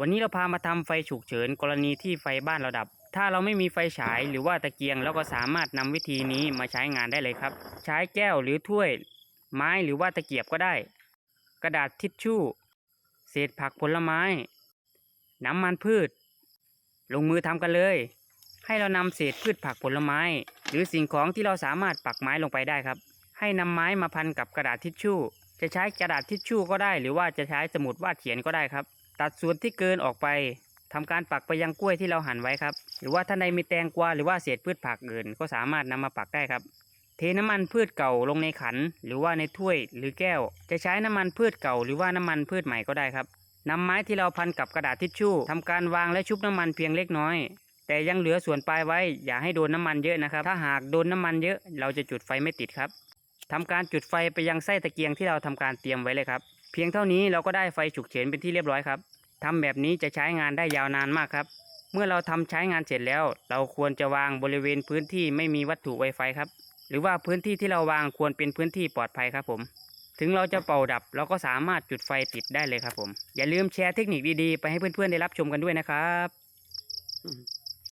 วันนี้เราพามาทำไฟฉุกเฉิน กรณีที่ไฟบ้านเราดับ ถ้าเราไม่มีไฟฉายหรือว่าตะเกียงเราก็สามารถนำวิธีนี้มาใช้งานได้เลยครับ ใช้แก้วหรือถ้วย ไม้หรือว่าตะเกียบก็ได้ กระดาษทิชชู่ เศษผักผลไม้ น้ำมันพืช ลงมือทำกันเลย ให้เรานำเศษพืชผักผลไม้ หรือสิ่งของที่เราสามารถปักไม้ลงไปได้ครับ ให้นำไม้มาพันกับกระดาษทิชชู่ จะใช้กระดาษทิชชู่ก็ได้ หรือว่าจะใช้สมุดวาดเขียนก็ได้ครับ ตัดส่วนที่เกินออกไปทำการปักไปยังกล้วยที่เราหั่นไว้ครับ หรือว่าท่านใดมีแตงกวาหรือว่าเศษพืชผักอื่น ก็สามารถนำมาปักได้ครับ เทน้ำมันพืชเก่าลงในขัน หรือว่าในถ้วยหรือแก้ว จะใช้น้ำมันพืชเก่า หรือว่าน้ำมันพืชใหม่ก็ได้ครับนำไม้ที่เราพันกับกระดาษทิชชู่ทำการวางและชุบน้ำมันเพียงเล็กน้อย แต่ยังเหลือส่วนปลายไว้อย่าให้โดนน้ำมันเยอะนะครับ ถ้าหากโดนน้ำมันเยอะ เราจะจุดไฟไม่ติดครับ ทำการจุดไฟไปยังไส้ตะเกียงที่เราทำการเตรียมไว้เลยครับ เพียงเท่านี้เราก็ได้ไฟฉุกเฉินเป็นที่เรียบร้อยครับทำแบบนี้จะใช้งานได้ยาวนานมากครับ เมื่อเราทำใช้งานเสร็จแล้ว เราควรจะวางบริเวณพื้นที่ไม่มีวัตถุไวไฟครับ หรือว่าพื้นที่ที่เราวางควรเป็นพื้นที่ปลอดภัยครับผม ถึงเราจะเป่าดับเราก็สามารถจุดไฟติดได้เลยครับผม อย่าลืมแชร์เทคนิคดีๆ ไปให้เพื่อนๆได้รับชมกันด้วยนะครับ